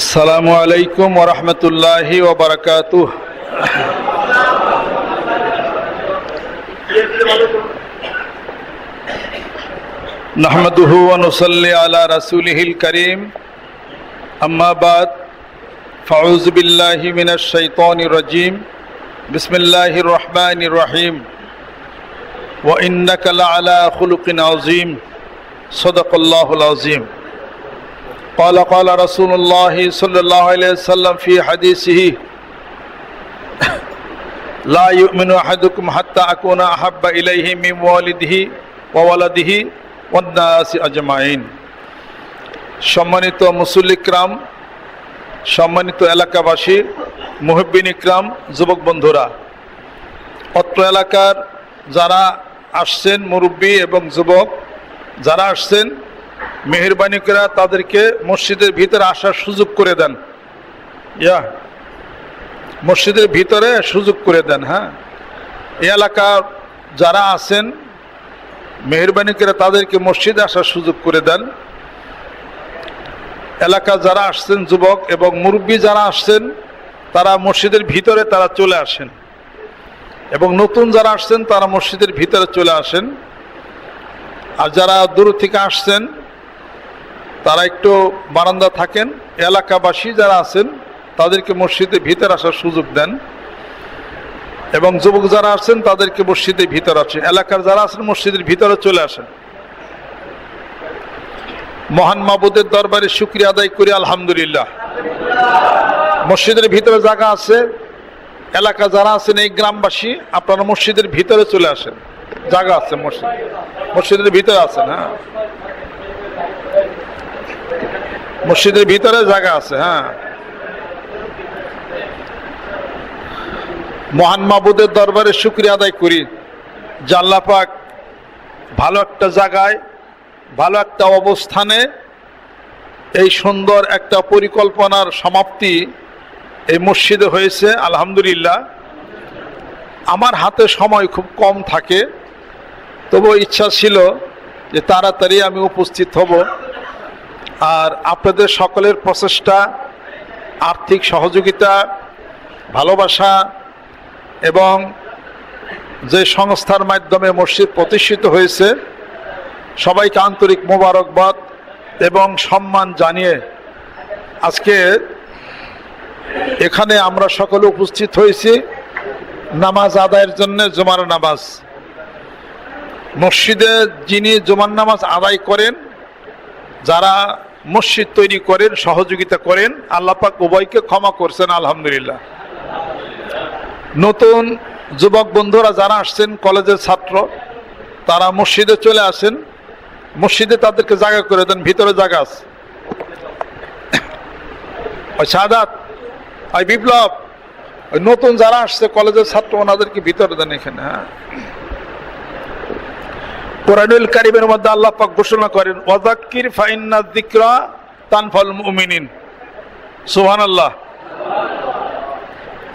আসসালামু আলাইকুম ওরহমতুল্লাহি ওবরাকাতুহ نحمده ونصلي على رسوله الكريم أما بعد فأعوذ بالله من الشيطان الرجيم بسم الله الرحمن الرحيم وإنك لعلى خلق عظيم صدق الله العظيم قال قال رسول الله صلى الله عليه وسلم في حديثه لا يؤمن أحدكم حتى أكون أحب إليه من والده وولده والناس أجمعين সম্মানিত মুসল্লি ইকরাম সম্মানিত এলাকাবাসী মুহব্বিন ইকরাম যুবক বন্ধুরা অত্র এলাকার যারা আসছেন মুরব্বী এবং যুবক যারা আসছেন মেহরবানি করে তাদেরকে মসজিদের ভিতরে আসার সুযোগ করে দেন। ইয়া, মসজিদের ভিতরে সুযোগ করে দেন হ্যাঁ? এই এলাকার যারা আছেন, মেহরবানি করে তাদেরকে মসজিদে আসার সুযোগ করে দেন। এলাকা যারা আসছেন, যুবক এবং মুরব্বী যারা আসছেন, তারা মসজিদের ভিতরে তারা চলে আসেন। এবং নতুন যারা আসছেন, তারা মসজিদের ভিতরে চলে আসেন। আর যারা দূর থেকে আসছেন তারা একটু বারান্দা থাকেন। এলাকাবাসী যারা আছেন, তাদেরকে মসজিদে ভিতরে আসার সুযোগ দেন। এবং যুবক যারা আছেন, তাদেরকে মসজিদের ভিতর আসেন। এলাকার যারা আছেন, মসজিদের ভিতরে চলে আসেন। মহান মাবুদের দরবারে শুক্রিয়া আদায় করি, আলহামদুলিল্লাহ। মসজিদের ভিতরে জায়গা আছে। এলাকা যারা আছেন, এই গ্রামবাসী, আপনারা মসজিদের ভিতরে চলে আসেন। জায়গা আছে মসজিদ। মসজিদের ভিতরে আছেন হ্যাঁ। মসজিদের ভিতরে জায়গা আছে হ্যাঁ। মহান মাবুদের দরবারে শুক্রিয়া আদায় করি। জাল্লা পাক ভালো একটা জায়গায়, ভালো একটা অবস্থানে এই সুন্দর একটা পরিকল্পনার সমাপ্তি এই মসজিদে হয়েছে, আলহামদুলিল্লাহ। আমার হাতে সময় খুব কম থাকে তবু ইচ্ছা ছিল যে তাড়াতাড়ি আমি উপস্থিত হব। আর আপনাদের সকলের প্রচেষ্টা, আর্থিক সহযোগিতা, ভালোবাসা এবং যে সংস্থার মাধ্যমে মসজিদ প্রতিষ্ঠিত হয়েছে, সবাইকে আন্তরিক মোবারকবাদ এবং সম্মান জানিয়ে আজকে এখানে আমরা সকলে উপস্থিত হয়েছি নামাজ আদায়ের জন্য জুমার নামাজ। মসজিদে যিনি জুমার নামাজ আদায় করেন, যারা মসজিদ তৈরি করেন, সহযোগিতা করেন আল্লাপাক উভয়কে ক্ষমা করছেন, আলহামদুলিল্লাহ। নতুন যুবক বন্ধুরা যারা আসছেন, কলেজের ছাত্র, তারা মসজিদে চলে আসেন। মসজিদে তাদেরকে জায়গা করে দেন, ভিতরে জায়গা আছে। ওই সাদাত, ওই বিপ্লব, ওই নতুন যারা আসছে, কলেজের ছাত্র, ওনাদেরকে ভিতরে দেন এখানে হ্যাঁ। কোরআনুল কারিমের মধ্যে আল্লাহ পাক ঘোষণা করেন ওয়াজাক্কির ফাইন্না যিকরা তানফাল মুমিনিন। সুবহানাল্লাহ।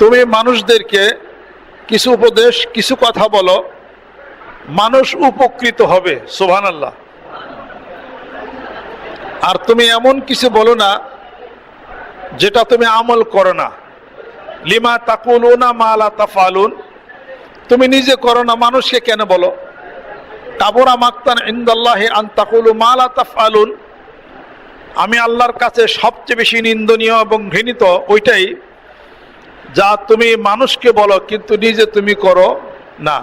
তুমি মানুষদেরকে কিছু উপদেশ, কিছু কথা বলো, মানুষ উপকৃত হবে সোহান আল্লাহ আর তুমি এমন কিছু বলো না, যেটা তুমি আমল করো না। লিমা তাকুলুনা মালা তাফালুন। তুমি নিজে করো না, মানুষকে কেন বলো? কাবরা মাক্তান ইন্দাল্লাহে আন্তাকুলু মালা তাফআলুন। আমি আল্লাহর কাছে সবচেয়ে বেশি নিন্দনীয় এবং ঘৃণিত ওইটাই, যা তুমি মানুষকে বলো কিন্তু নিজে তুমি করো না।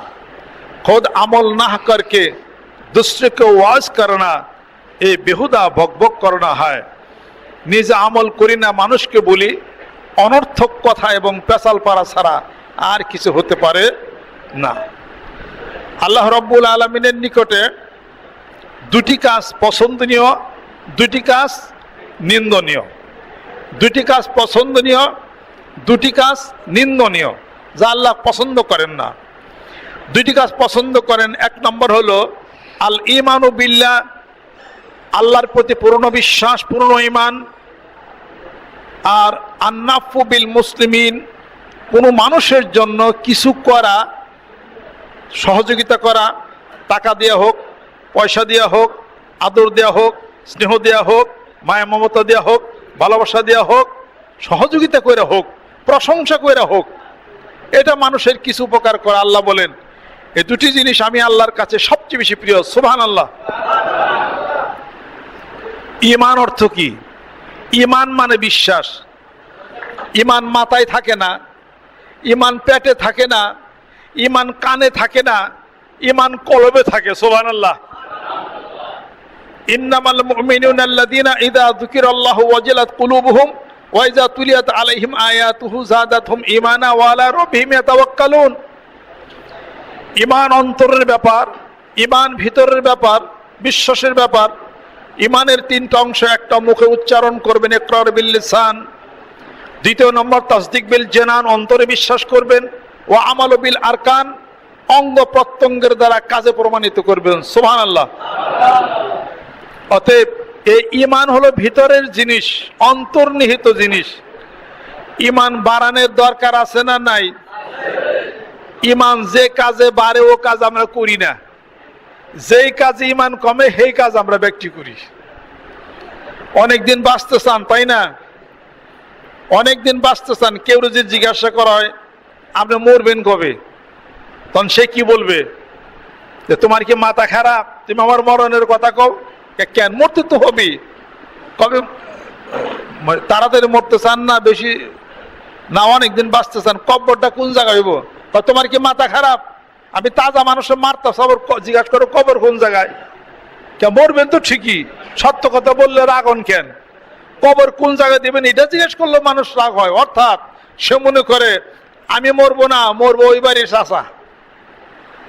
খোদ আমল না করকে দুশ্রীকে ওয়াজ করে না এই বেহুদা বকবক করনা হয়। নিজে আমল করি না মানুষকে বলি, অনর্থক কথা এবং পেশাল পারা ছাড়া আর কিছু হতে পারে না। আল্লাহ রব্বুল আলমিনের নিকটে দুটি কাজ পছন্দনীয়, দুটি কাজ নিন্দনীয়। দুটি কাজ পছন্দনীয়, দুটি কাজ নিন্দনীয়, যা আল্লাহ পছন্দ করেন না। দুইটি কাজ পছন্দ করেন, এক নম্বর হলো, আল ইমানু বিল্লাহ, আল্লাহর প্রতি পূর্ণ বিশ্বাস, পূর্ণ ইমান আর আন্নাফু বিল মুসলিমিন, কোনো মানুষের জন্য কিছু করা সহযোগিতা করা, টাকা দেওয়া হোক, পয়সা দেওয়া হোক, আদর দেওয়া হোক, স্নেহ দেওয়া হোক, মায়া, মমতা দেওয়া হোক, ভালোবাসা দেওয়া হোক, সহযোগিতা করে হোক, প্রশংসা করে হোক, এটা মানুষের কিছু উপকার করে আল্লাহ বলেন। এই দুটি জিনিস আমি আল্লাহর কাছে সবচেয়ে বেশি প্রিয় সুবহান আল্লাহ ইমান অর্থ কি? ইমান মানে বিশ্বাস। ইমান মাথায় থাকে না, ইমান পেটে থাকে না ইমান কানে থাকে না, ইমান কলবে থাকে সোহান আল্লাহ ইন্নামাল মুমিনুনা আল্লাযীনা ইযা যুকিরাল্লাহু ওয়াজিলাত কুলুবুহুম ওয়া ইযা তুলিয়াত আলাইহিম আয়াতুহু যাদাতহুম ঈমানা ওয়া আলা রাব্বিহিম ইয়াতাওয়াক্কালুন। ইমান অন্তরের ব্যাপার ইমান ভিতরের ব্যাপার, বিশ্বাসের ব্যাপার। ইমানের তিনটা অংশ একটা মুখে উচ্চারণ করবেন, ইকরার বিল লিসান। দ্বিতীয় নম্বর, তাসদিক বিল জেনান, অন্তরে বিশ্বাস করবেন। ও আমাল বিল আরকান, অঙ্গ প্রত্যঙ্গের দ্বারা কাজে প্রমাণিত করবেন। সোহান আল্লাহ অতএব এই ইমান হলো ভিতরের জিনিস, অন্তর্নিহিত জিনিস। ইমান বাড়ানোর দরকার আছে না নাই? ইমান যে কাজে বাড়ে, ও কাজ আমরা করি না। যেই কাজে ইমান কমে, সেই কাজ আমরা ব্যক্তি করি। অনেকদিন বাঁচতে চান, তাই না? অনেকদিন বাঁচতে চান, কেউ যদি জিজ্ঞাসা করা হয় আপনি মরবেন কবে? তখন সে কি বলবে? যে তোমার কি মাথা খারাপ? তুমি আমার মরণের কথা কও? কেন? মরতে তো হবে। কবে? তাড়াতাড়ি মরতে চান না, বেশি না, অনেকদিন বাঁচতে চান। কব্বরটা কোন জায়গায় হইব? তোমার কি মাথা খারাপ? আমি তাজা মানুষের মারতে সবর জিজ্ঞাসা করো, কবর কোন জায়গায়? কে মরবেন তো ঠিকই। সত্য কথা বললে রাগন কেন? কবর কোন জায়গায় দেবেন? এটা জিজ্ঞেস করলে মানুষ রাগ হয়। অর্থাৎ সে মনে করে আমি মরবো না, মরবো ওই বাড়ির চাষা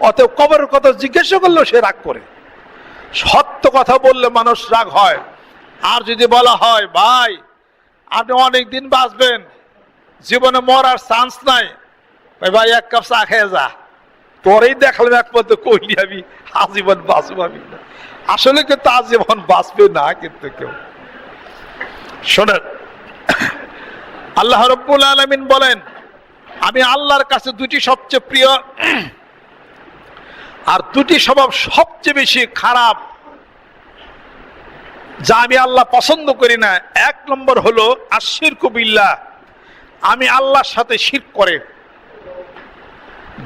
অতএব কবরের কথা জিজ্ঞাসা করলেও সে রাগ করে। সত্য কথা বললে মানুষ রাগ হয়। আর যদি বলা হয়, ভাই, আপনি অনেক দিন বাঁচবেন, জীবনে মরার চান্স নাই। ভাই ভাই, এক কাপ চা খেয়ে যা। তোরেই দেখলাম এক পর্যন্ত কইলি আমি, আজীবন বাঁচবো আমি আসলে কিন্তু আজীবন বাঁচবে না কিন্তু কেউ? শোনেন, আল্লাহ রব্বুল আলমিন বলেন আমি আল্লাহর কাছে দুটি সবচেয়ে প্রিয়, আর দুটি স্বভাব সবচেয়ে বেশি খারাপ, যা আমি আল্লাহ পছন্দ করি না। এক নম্বর হলো আশির কবিল্লা আমি আল্লাহর সাথে শির করে।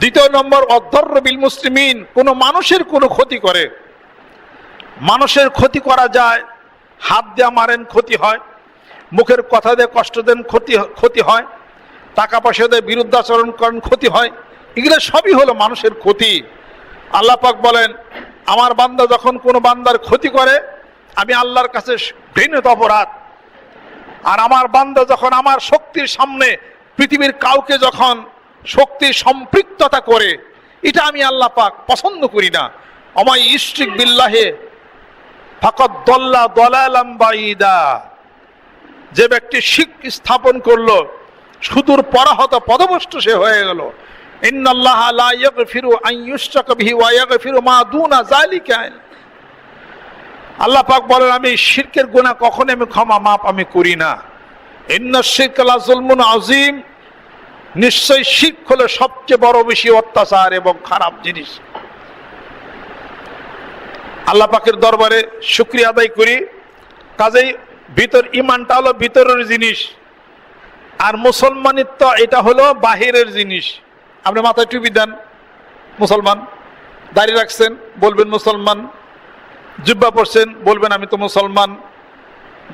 দ্বিতীয় নম্বর অধ্যর্র বিল মুসলিমিন, কোনো মানুষের কোনো ক্ষতি করে। মানুষের ক্ষতি করা যায়, হাত দেওয়া মারেন ক্ষতি হয়, মুখের কথা দিয়ে কষ্ট দেন ক্ষতি ক্ষতি হয়। টাকা পয়সা দিয়ে বিরুদ্ধাচরণ করেন, ক্ষতি হয়। এগুলো সবই হলো মানুষের ক্ষতি। আল্লাহ পাক বলেন, আমার বান্দা যখন কোনো বান্দার ক্ষতি করে, আমি আল্লাহর কাছে ঘৃণিত অপরাধ। আর আমার বান্দা যখন আমার শক্তির সামনে পৃথিবীর কাউকে যখন শক্তির সম্পৃক্ততা করে, এটা আমি আল্লাহ পাক পছন্দ করি না। আমায় ইস্ট্রিক বিল্লাহে ফাকত দল্লা দলালাম বাইদা যে ব্যক্তি শিখ স্থাপন করল সুদূর পরাহত পদভষ্ট সে হয়ে গেল। ইন্নাল্লাহ লা ইয়াগফিরু আন ইউশরাকা বিহি ওয়া ইয়াগফিরু মা দুনা যালিকা। আল্লাহ পাক বলেন, আমি শিরকের গুনাহ কখনো আমি ক্ষমা মাপ আমি করি না। ইন্না শিরকা লা যুলমুন আযীম। নিশ্চয় শিরক হলো সবচেয়ে বড় বেশি অত্যাচার এবং খারাপ জিনিস। আল্লাহ পাকের দরবারে শুক্রিয়া আদায় করি। কাজেই ভিতর ইমানটা হলো ভিতরের জিনিস। আর মুসলমানিত্ব এটা হলো বাহিরের জিনিস। আপনি মাথায় টুপি দেন, মুসলমান, দাঁড়িয়ে রাখছেন, বলবেন মুসলমান, জুব্বা পড়ছেন বলবেন আমি তো মুসলমান,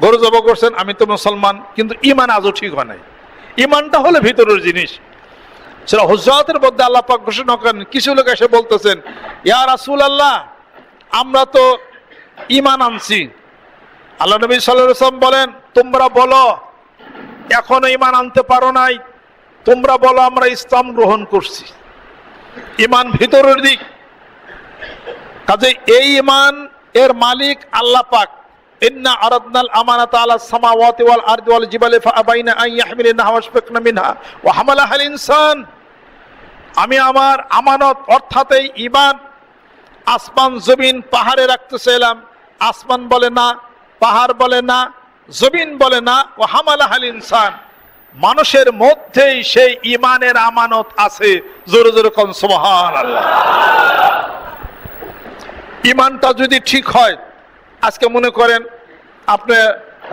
গরু জব করছেন, আমি তো মুসলমান, কিন্তু ইমান আজও ঠিক হয় নাই। ইমানটা হলো ভিতরের জিনিস। সেটা হুজরাতের মধ্যে আল্লাহ পাক ঘোষণা করেন, কিছু লোক এসে বলতেছেন, ইয়া রাসূল আল্লাহ আমরা তো ইমান আনছি। আল্লাহ নবী সাল্লাম বলেন, তোমরা বলো এখনও ইমান আনতে পারো নাই। তোমরা বলো, আমরা ইসলাম গ্রহণ করছি। ইমান ভিতরের দিক। কাজে এই ইমান এর মালিক আল্লাহ পাক। আমি আমার আমানত ইমান আসমান জমিন পাহাড়ে রাখতে চাইলাম। আসমান বলে না, পাহাড় বলে না জমিন বলে না ও হামালাহাল ইনসান। মানুষের মধ্যেই সেই ইমানের আমানত আছে। জোরে জোরে কম সুবহান ইমানটা যদি ঠিক হয়, আজকে মনে করেন আপনি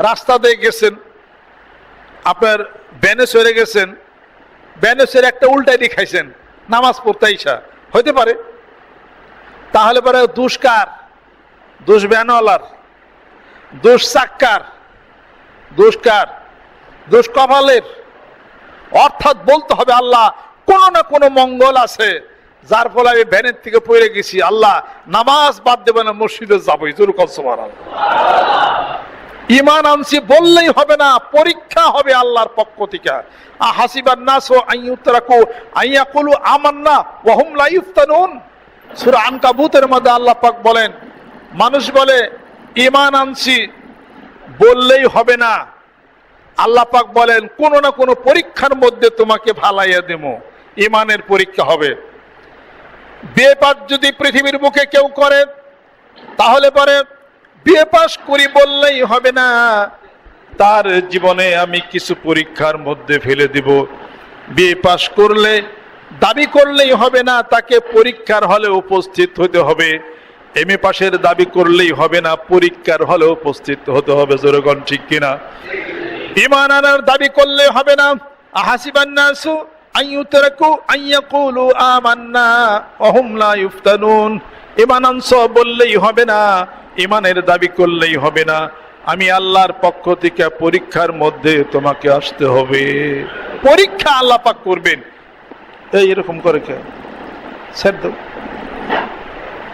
রাস্তা দিয়ে গেছেন, আপনার ব্যানে সরে গেছেন, ব্যানে সরে একটা উল্টাই দিয়ে খাইছেন, নামাজ পড়তে ইসা হইতে পারে? তাহলে পরে দুষ্কার দুষ ব্যানওয়ালার, দুষ চাক্কার দুষ্কার দোষ কপালের। অর্থাৎ বলতে হবে আল্লাহ, কোনো না কোনো মঙ্গল আছে, যার ফলে আমি ভ্যানের থেকে পড়ে গেছি। আল্লাহ, নামাজ বাদ দেবে না, মসজিদে যাব, জোর ইমান আনছি বললেই হবে না, পরীক্ষা হবে আল্লাহর পক্ষ থেকে। আ হাসিবান নাস ও আইয়ুতরাকু আইয়াকুলু আমান্না ওয়া হুম লা ইফতানুন। সূরা আনকাবুতের মধ্যে আল্লাহ পাক বলেন, মানুষ বলে ইমান আনছি বললেই হবে না। আল্লাহ পাক বলেন, কোনো না কোনো পরীক্ষার মধ্যে তোমাকে ভালাইয়া দেব। ইমানের পরীক্ষা হবে। বিয়ে পাস যদি পৃথিবীর মুখে কেউ করে, তাহলে পরে বিয়ে পাস করি বললেই হবে না। তার জীবনে আমি কিছু পরীক্ষার মধ্যে ফেলে দিব। বিয়ে পাস করলে, দাবি করলেই হবে না, তাকে পরীক্ষার হলে উপস্থিত হতে হবে। এম এ পাশের দাবি করলেই হবে না, পরীক্ষার হলে উপস্থিত হতে হবে, জোরগণ ঠিক কিনা? ইমান আনার দাবি করলে হবে না, আহাসিবান নাসু আইয়ুতরাকু আইয়াকুলু আমান্না, ওহুম লা ইফতানুন। ইমান আনছ বললেই হবে না ইমানের দাবি করলেই হবে না। আমি আল্লাহর পক্ষ থেকে পরীক্ষার মধ্যে তোমাকে আসতে হবে। পরীক্ষা আল্লাহ পাক করবেন। এই এরকম করে কে স্যার।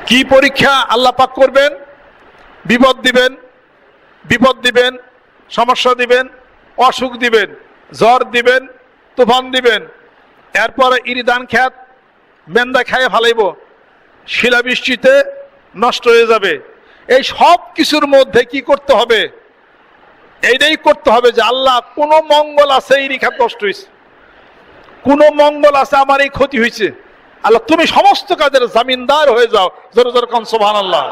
কি পরীক্ষা আল্লাহ পাক করবেন? বিপদ দিবেন বিপদ দিবেন, সমস্যা দিবেন, অসুখ দিবেন, জ্বর দিবেন, তুফান দিবেন। এরপরে ইরিদান খ্যাত, মেন্দা খাইয়ে ফালাইব। শিলাবৃষ্টিতে নষ্ট হয়ে যাবে। এই সব কিছুর মধ্যে কি করতে হবে? এইটাই করতে হবে যে আল্লাহ কোন মঙ্গল আছে এই রেখা নষ্ট হয়েছে কোন মঙ্গল আছে আমার এই ক্ষতি হয়েছে আল্লাহ, তুমি সমস্ত কাজের জামিনদার হয়ে যাও। জোরে জোরে কন সোভান আল্লাহ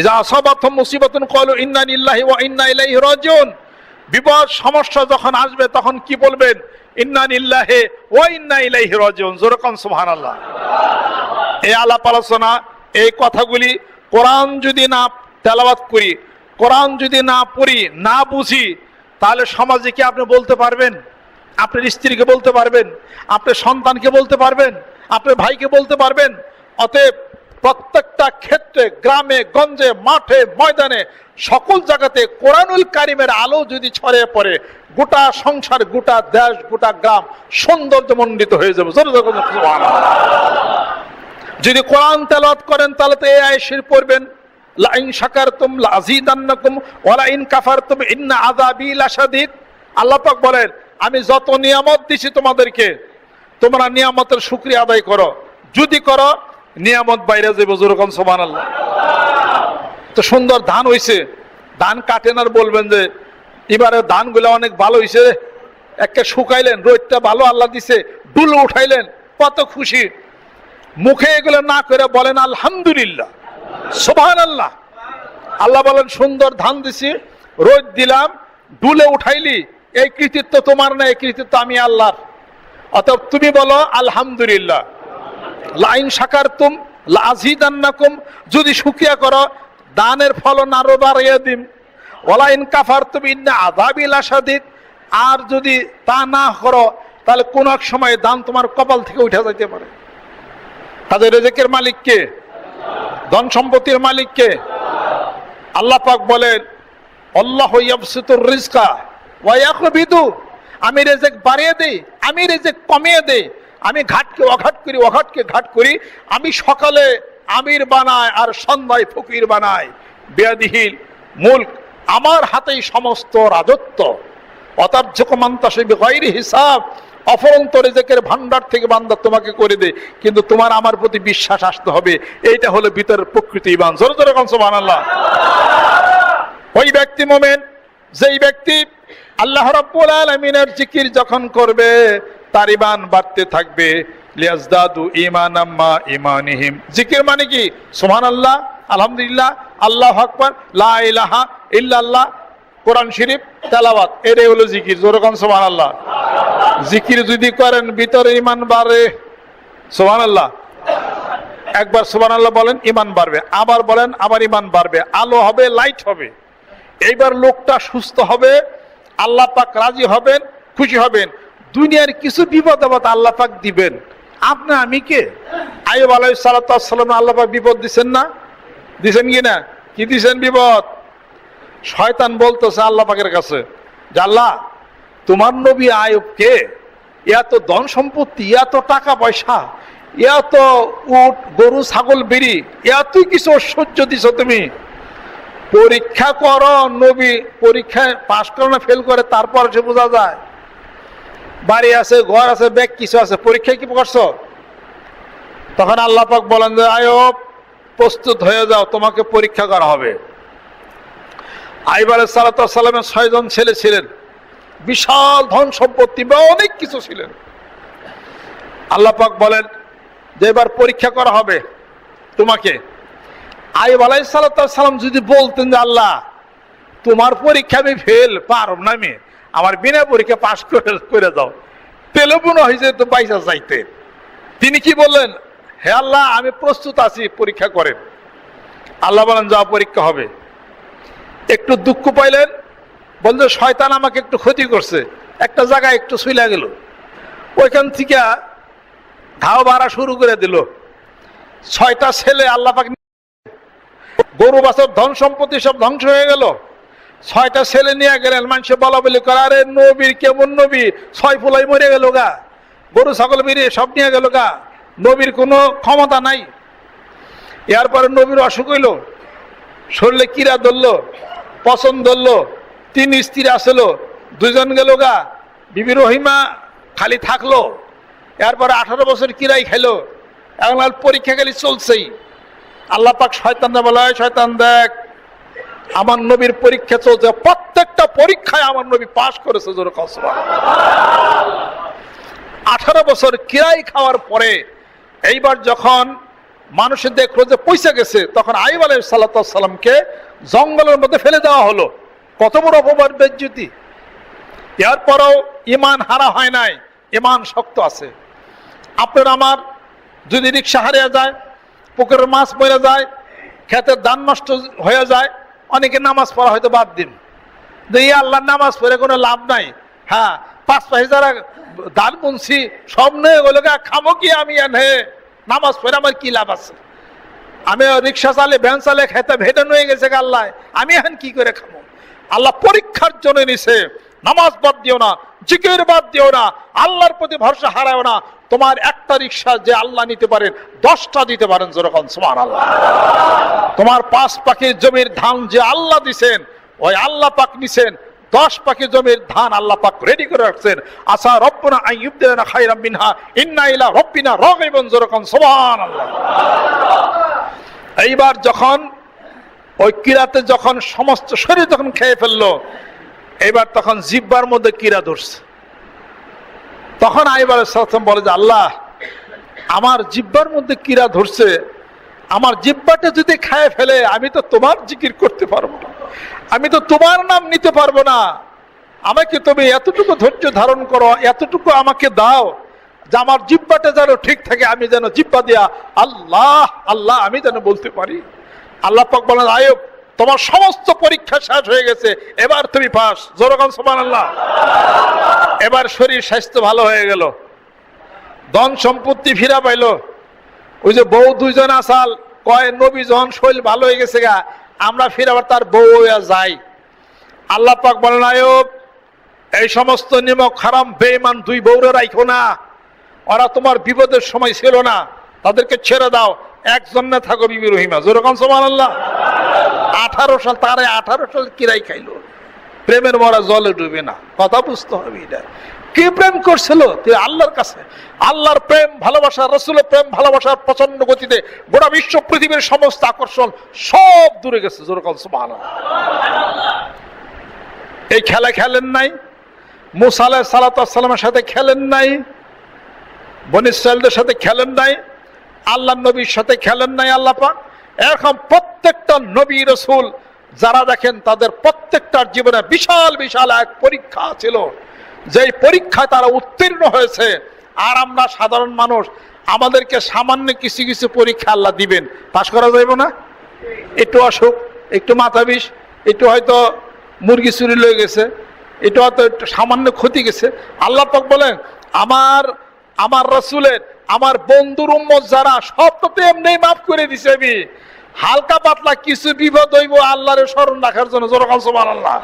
ইজা আসাবাতহুম মুসিবাতুন ক্বালু ইন্না লিল্লাহি ওয়া ইন্না ইলাইহি বিপদ, সমস্যা যখন আসবে, তখন কি বলবেন? ইন্না লিল্লাহি ওয়া ইন্না ইলাইহি রাজিউন। জোরে কোন, সুবহানাল্লাহ। এই আলাপ আলোচনা, এই কথাগুলি কোরআন যদি না তেলাওয়াত করি, কোরআন যদি না পড়ি, না বুঝি, তাহলে সমাজে কি আপনি বলতে পারবেন? আপনার স্ত্রীকে বলতে পারবেন আপনার সন্তানকে বলতে পারবেন আপনার ভাইকে বলতে পারবেন, অতএব প্রত্যেকটা ক্ষেত্রে, গ্রামে, গঞ্জে, মাঠে, ময়দানে, সকল জায়গাতে কোরআনুল কারিমের আলো যদি ছড়িয়ে পড়ে, গোটা সংসার, গোটা দেশ, গোটা গ্রাম সৌন্দর্যমণ্ডিত হয়ে যাবে। যদি কোরআন তেলাওয়াত করেন, তাহলে তো এই আয়সির পড়বেন। লাইন শাকারতুম লাযীদান্নাকুম ওয়া লাইন কাফারতুম, ইন্না আযাবি লাশাদীদ। আল্লাহ পাক বলেন আমি যত নিয়ামত দিছি তোমাদেরকে, তোমরা নিয়ামতের শুকরিয়া আদায় করো। যদি করো, নিয়ামত বাইরে যাবে যেরকম সুবহানাল্লাহ। তো সুন্দর ধান হইছে। ধান কাটেন আর বলবেন যে, এবারে ধানগুলো অনেক ভালো হইছে। একে শুকাইলেন, রোদটা ভালো, আল্লাহ দিছে, ডুল উঠাইলেন, কত খুশি। মুখে এগুলো না করে বলেন, আলহামদুলিল্লাহ। সোভান আল্লাহ আল্লাহ বলেন, সুন্দর ধান দিছি, রোদ দিলাম, ডুলে উঠাইলি। এই কৃতিত্ব তোমার না, এই কৃতিত্ব আমি আল্লাহর। অতএব তুমি বলো, আলহামদুলিল্লাহ। লাইন সাকার তুম লাজিদান্নাকুম, যদি সুকিয়া করো, দানের ফলন আরও বাড়িয়ে দিম। ওলাইন কাফার তুমি ইন্না আযাবিল আসাদিদ আর যদি তা না করো, তাহলে কোন এক সময় দান তোমার কপাল থেকে উঠে যাইতে পারে। তাদের রেজেকের মালিক কে? ধন সম্পত্তির মালিক কে? আল্লাহ পাক বলেন, আল্লাহ ইয়াবসিতুর রিজকা। ওয়া ইয়াকবিদু আমি রেজেক বাড়িয়ে দেই, আমি রেজেক কমিয়ে দেই, আমি ঘাটকে অঘাট করি, অঘাটকে ঘাট করি, আমি সকালে আমির বানাই আর সন্ধ্যায় ফকির বানাই। বেয়াদিহিল মুল্ক, আমার হাতেই সমস্ত রাজত্ব। অতার্যক মান্তাসে বেগৈরি হিসাব, অফরন্ত রেজেকের ভান্ডার থেকে বান্দা তোমাকে করে দে কিন্তু তোমার আমার প্রতি বিশ্বাস আসতে হবে। এইটা হলো ভিতরের প্রকৃতি ইমান। জোরে জোরে কনস আল্লাহ ওই ব্যক্তি মোমেন, যেই ব্যক্তি আল্লাহ রাব্বুল আলামিনের জিকির যখন করবে, তার ইমান বাড়তে থাকবে। লিয়াজদাদু ঈমানাম মা ঈমানিহিম। জিকির মানে কি? সুবহানাল্লাহ, আলহামদুলিল্লাহ, আল্লাহ আকবার, লা ইলাহা ইল্লাল্লাহ, কোরআন শরীফ, তেলাওয়াত। এটাই হলো জিকির। জোরকম আল্লাহ জিকির যদি করেন, ভিতরে ইমান বাড়ে। সুবহানাল্লাহ। একবার সুবহানাল্লাহ বলেন ইমান বাড়বে। আবার বলেন, আবার ইমান বাড়বে। আলো হবে, লাইট হবে। এইবার লোকটা সুস্থ হবে আল্লাহ পাক রাজি হবেন, খুশি হবেন। দুনিয়ার কিছু বিপদ আপদ আল্লাহ পাক দিবেন। আপনি, আমি কে? আইব আলাই সালাতাম আল্লাহ পাক বিপদ দিছেন না? দিছেন কি না? কি দিছেন বিপদ? শয়তান বলতেছে আল্লাহ পাকের কাছে আল্লাহ, তোমার নবী আয়ব কে? এত ধন সম্পত্তি, এত টাকা পয়সা, এত উট, গরু, ছাগল বেরি এত কিছু ঐশ্বর্য দিছ তুমি। পরীক্ষা করো, নবী পরীক্ষায় পাশ করে না ফেল করে, তারপর সে বোঝা যায়। বাড়ি আছে, ঘর আছে, ব্যাগ কিছু আছে, পরীক্ষায় কি করছ তখন আল্লাহ পাক বলেন যে আয়ব প্রস্তুত হয়ে যাও, তোমাকে পরীক্ষা করা হবে। আইব আলাই সালাতামের ছয়জন ছেলে ছিলেন। বিশাল ধন সম্পত্তি বা অনেক কিছু ছিলেন। আল্লাহ পাক বলেন, যে এবার পরীক্ষা করা হবে তোমাকে আইব আলাই সালাম যদি বলতেন যে আল্লাহ, তোমার পরীক্ষা আমি ফেল পারব না আমি, আমার বিনা পরীক্ষা পাশ করে করে দাও পেলে মনে হয়েছে তো পয়সা চাইতে। তিনি কি বললেন? হে আল্লাহ, আমি প্রস্তুত আছি, পরীক্ষা করেন। আল্লাহ বলেন যা পরীক্ষা হবে। একটু দুঃখ পাইলেন বলছে শয়তান আমাকে একটু ক্ষতি করছে। একটা জায়গায় একটু শুইলা গেল। ওইখান থেকে ধাও বাড়া শুরু করে দিল। ছয়টা ছেলে আল্লাহ পাক গরু, বাছর, ধন সম্পত্তি সব ধ্বংস হয়ে গেল। ছয়টা ছেলে নিয়ে গেলেন, মানুষে বলা বলি করে, আরে নবীর কেমন নবী? ছয় ফুলাই মরে গেল গা। গরু, ছাগল বেরি সব নিয়ে গেল গা। নবীর কোনো ক্ষমতা নাই। এরপরে নবীর অসুখ হইল। শরীরে কিরা ধরলো? পছন্দ ধরলো? তিন স্ত্রী আসলো। দুজন গেল গা। বিবি রহিমা খালি থাকল। এরপরে আঠারো বছর কিরাই খেলো। এখন পরীক্ষা খালি চলছেই। আল্লাহ পাক শয়তানরা বলা হয় শয়তান দেখ, আমার নবীর পরীক্ষা চলছে, প্রত্যেকটা পরীক্ষায় আমার নবী পাশ করেছে জোর কসবা আঠারো বছর কিরাই খাওয়ার পরে, এইবার যখন মানুষের দেখল যে পয়সা গেছে, তখন আইব আলাই সাল্লামকে জঙ্গলের মধ্যে ফেলে দেওয়া হলো। কত বড় অপমান বেজ্জুতি। এরপরেও ইমান হারা হয় নাই ইমান শক্ত আছে। আপনার আমার যদি রিক্সা হারিয়ে যায় পুকুরের মাছ মরে যায়, ক্ষেতের ধান নষ্ট হয়ে যায়, অনেকে নামাজ পড়া হয়তো বাদ দিন। আল্লাহর নামাজ পড়ে কোনো লাভ নাই। হ্যাঁ পাঁচ পাঁচ যারা দান বুনছি, সব নয় ওগুলো খামো কি আমি এনে? নামাজ পড়ে আমার কি লাভ আছে? আমি রিক্সা চালে, ভ্যান চালে খেতে ভেটে নিয়ে গেছে আল্লাহ, আমি এখন কি করে খাব আল্লাহ পরীক্ষার জন্য নিছে, নামাজ বাদ দিও না, জিকের বাদ দিও না, আল্লাহর প্রতি ভরসা হারাও না তোমার একটা রিক্সা যে আল্লাহ নিতে পারেন, দশটা দিতে পারেন যেরকম সমান আল্লাহ তোমার পাঁচ পাখির জমির ধান যে আল্লাহ দিছেন, ওই আল্লাহ পাক নিছেন, দশ পাখি জমির ধান আল্লাহ পাক রেডি করে রাখছেন। আসা রব্বনা আইয়ুবদিনা খাইরাম মিনহা, ইন্না ইলা রব্বিনা রাগিবুন যেরকম, সুবহানাল্লাহ। এইবার যখন, ওই কিরাতে যখন সমস্ত শরীর যখন খেয়ে ফেলল এবার তখন জিব্বার মধ্যে কিরা ধরছে। তখন আইবার সালাম বলে যে, আল্লাহ, আমার জিব্বার মধ্যে কিরা ধরছে? আমার জিব্বাটা যদি খায় ফেলে, আমি তো তোমার জিকির করতে পারব না। আমি তো তোমার নাম নিতে পারব না। আমাকে তুমি এতটুকু ধৈর্য ধারণ করো, এতটুকু আমাকে দাও, যে আমার জিব্বাটা যেন ঠিক থাকে, আমি যেন জিব্বা দিয়া আল্লাহ আল্লাহ, আমি যেন বলতে পারি। আল্লাহ পাক বলেন, আয়ব তোমার সমস্ত পরীক্ষা শেষ হয়ে গেছে, এবার তুমি পাস। জোরকম সমান আল্লাহ এবার শরীর স্বাস্থ্য ভালো হয়ে গেল। ধন সম্পত্তি ফিরা পাইল। ওই যে বউ দুইজন আসাল, কয়, নবী, যখন শরীর ভালো হয়ে গেছে গা, আমরা ফিরে আবার তার বউ যাই। আল্লাহ পাক বলেন, আয়ব, এই সমস্ত নিমক হারাম বেইমান দুই বউরে রাখো না। ওরা তোমার বিপদের সময় ছিল না। তাদেরকে ছেড়ে দাও। একজন না থাকো বিবি রহিমা। যেরকম সমান আল্লাহ আঠারো সাল, তারে আঠারো সাল কিরাই খাইলো। প্রেমের মরা জলে ডুবে না। কথা বুঝতে হবে এটা। কি প্রেম করছিল? তুই আল্লাহর কাছে। আল্লাহর প্রেম, ভালোবাসা, রসুলের প্রেম, ভালোবাসার প্রচণ্ড গতিতে গোটা বিশ্ব পৃথিবীর সমস্ত আকর্ষণ সব দূরে গেছে এই খেলা খেলেন নাই? মুসালে সালাতামের সাথে খেলেন নাই? বনিসালদের সাথে খেলেন নাই? আল্লাহ নবীর সাথে খেলেন নাই আল্লাহ এরকম প্রত্যেকটা নবী রসুল যারা দেখেন তাদের প্রত্যেকটার জীবনে বিশাল বিশাল এক পরীক্ষা ছিল। যেই পরীক্ষায় তারা উত্তীর্ণ হয়েছে, আর আমরা সাধারণ মানুষ, আমাদেরকে সামান্য কিছু কিছু পরীক্ষা আল্লাহ দিবেন। পাশ করা যাইব না? একটু অসুখ একটু মাথা বিষ, একটু হয়তো মুরগি চুরি লয়ে গেছে এটা হয়তো একটু সামান্য ক্ষতি গেছে। আল্লাহ পাক বলেন, আমার আমার রসুলের আমার বন্ধুর উম্মত যারা, সব তো এমনি মাফ করে দিছে আমি হালকা পাতলা কিছু বিপদ হইব, আল্লাহরে স্মরণ রাখার জন্য জোরকাল আল্লাহ